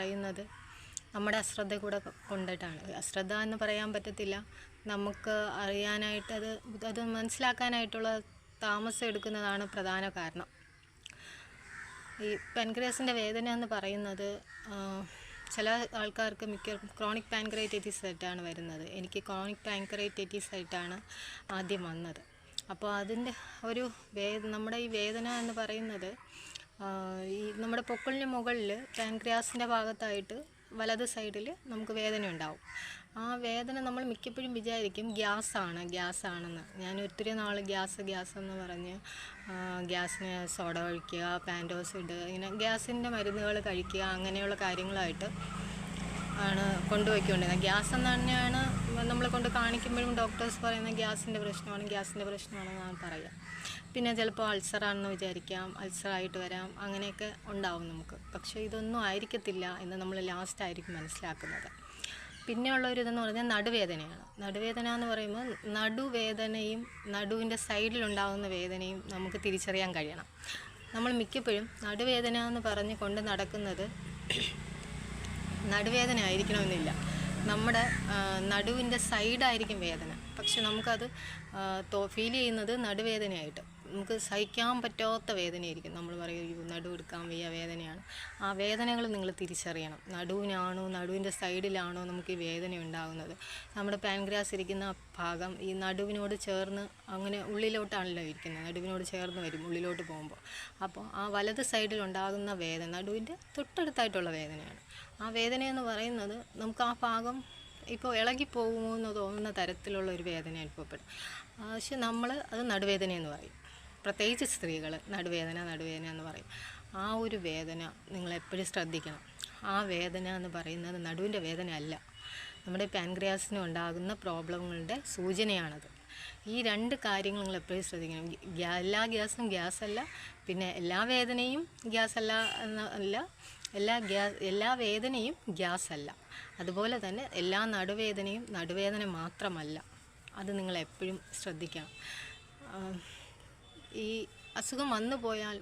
പറയുന്നത് നമ്മുടെ അശ്രദ്ധ കൂടെ കൊണ്ടിട്ടാണ്. അശ്രദ്ധ എന്ന് പറയാൻ പറ്റത്തില്ല. നമുക്ക് അറിയാനായിട്ട് അത് അത് മനസ്സിലാക്കാനായിട്ടുള്ള താമസം എടുക്കുന്നതാണ് പ്രധാന കാരണം. ഈ പാൻക്രിയാസിന്റെ വേദന എന്ന് പറയുന്നത് ചില ആൾക്കാർക്ക് മിക്ക ക്രോണിക് പാൻക്രൈറ്റൈറ്റിസ് ആയിട്ടാണ് വരുന്നത്. എനിക്ക് ക്രോണിക് പാൻക്രൈറ്റൈറ്റിസ് ആയിട്ടാണ് ആദ്യം വന്നത്. അപ്പോൾ അതിന്റെ ഒരു വേ നമ്മുടെ ഈ വേദന എന്ന് പറയുന്നത് നമ്മുടെ പൊക്കിളിന് മുകളിൽ പാൻക്രിയാസിന്റെ ഭാഗത്തായിട്ട് വലത് സൈഡിൽ നമുക്ക് വേദന ഉണ്ടാവും. ആ വേദന നമ്മൾ മിക്കപ്പോഴും വിചാരിക്കും ഗ്യാസാണ് ഗ്യാസാണെന്ന്. ഞാൻ ഒത്തിരി നാൾ ഗ്യാസ് ഗ്യാസ് എന്ന് പറഞ്ഞ് ഗ്യാസിന് സോഡ പാൻഡോസ് പാന്റോസിഡ് ഇങ്ങനെ ഗ്യാസിന്റെ മരുന്നുകൾ കഴിക്കുക അങ്ങനെയുള്ള കാര്യങ്ങളായിട്ട് ആണ് കൊണ്ടുപോയിക്കൊണ്ടിരുന്നത്. ഗ്യാസ് എന്ന് തന്നെയാണ് നമ്മളെ കൊണ്ട് കാണിക്കുമ്പോഴും ഡോക്ടേഴ്സ് പറയുന്നത് ഗ്യാസിന്റെ പ്രശ്നമാണ് ഗ്യാസിന്റെ പ്രശ്നമാണെന്നാണ് പറയുക പിന്നെ ചിലപ്പോൾ അൾസറാണെന്ന് വിചാരിക്കാം അൾസറായിട്ട് വരാം അങ്ങനെയൊക്കെ ഉണ്ടാവും നമുക്ക്. പക്ഷേ ഇതൊന്നും ആയിരിക്കത്തില്ല എന്ന് നമ്മൾ ലാസ്റ്റ് ആയിരിക്കും മനസ്സിലാക്കുന്നത്. പിന്നെയുള്ള ഒരു ഇതെന്ന് പറഞ്ഞാൽ നടുവേദനയാണ്. നടുവേദന എന്ന് പറയുമ്പോൾ നടുവേദനയും നടുവിന്റെ സൈഡിലുണ്ടാകുന്ന വേദനയും നമുക്ക് തിരിച്ചറിയാൻ കഴിയണം. നമ്മൾ മിക്കപ്പോഴും നടുവേദന എന്ന് പറഞ്ഞ് കൊണ്ട് നടക്കുന്നത് നടുവേദന ആയിരിക്കണമെന്നില്ല നമ്മുടെ നടുവിന്റെ സൈഡായിരിക്കും വേദന. പക്ഷെ നമുക്കത് ഫീൽ ചെയ്യുന്നത് നടുവേദനയായിട്ട്. നമുക്ക് സഹിക്കാൻ പറ്റാത്ത വേദനയായിരിക്കും. നമ്മൾ പറയും നടുവ് നടു എടുക്കാൻ വയ്യ വേദനയാണ്. ആ വേദനകൾ നിങ്ങൾ തിരിച്ചറിയണം. നടുവിനാണോ നടുവിന്റെ സൈഡിലാണോ നമുക്ക് ഈ വേദന ഉണ്ടാകുന്നത്. നമ്മുടെ പാൻഗ്രാസ് ഇരിക്കുന്ന ഭാഗം ഈ നടുവിനോട് ചേർന്ന് അങ്ങനെ ഉള്ളിലോട്ടാണല്ലോ ഇരിക്കുന്നത്. നടുവിനോട് ചേർന്ന് വരും ഉള്ളിലോട്ട് പോകുമ്പോൾ. അപ്പോൾ ആ വലത് സൈഡിൽ ഉണ്ടാകുന്ന വേദന നടുവിന്റെ തൊട്ടടുത്തായിട്ടുള്ള വേദനയാണ്. ആ വേദന എന്ന് പറയുന്നത് നമുക്ക് ആ ഭാഗം ഇപ്പോൾ ഇളകിപ്പോകുമോ എന്ന് തോന്നുന്ന തരത്തിലുള്ള ഒരു വേദന അനുഭവപ്പെടും പക്ഷെ നമ്മൾ അത് നടുവേദന എന്ന് പറയും. പ്രത്യേകിച്ച് സ്ത്രീകൾ നടുവേദന നടുവേദന എന്ന് പറയും. ആ ഒരു വേദന നിങ്ങൾ എപ്പോഴും ശ്രദ്ധിക്കണം. ആ വേദന എന്ന് പറയുന്നത് നടുവിന്റെ വേദന അല്ല നമ്മുടെ പാൻക്രിയാസിന് ഉണ്ടാകുന്ന പ്രോബ്ലങ്ങളുടെ സൂചനയാണത്. ഈ രണ്ട് കാര്യങ്ങൾ നിങ്ങൾ എപ്പോഴും ശ്രദ്ധിക്കണം. എല്ലാ ഗ്യാസും ഗ്യാസ് അല്ല പിന്നെ എല്ലാ വേദനയും ഗ്യാസ് അല്ല അല്ല എല്ലാ ഗ്യാസ് എല്ലാ വേദനയും ഗ്യാസ് അല്ല അതുപോലെ തന്നെ എല്ലാ നടുവേദനയും നടുവേദന മാത്രമല്ല. അത് നിങ്ങൾ എപ്പോഴും ശ്രദ്ധിക്കണം. ഈ അസുഖം വന്നു പോയാൽ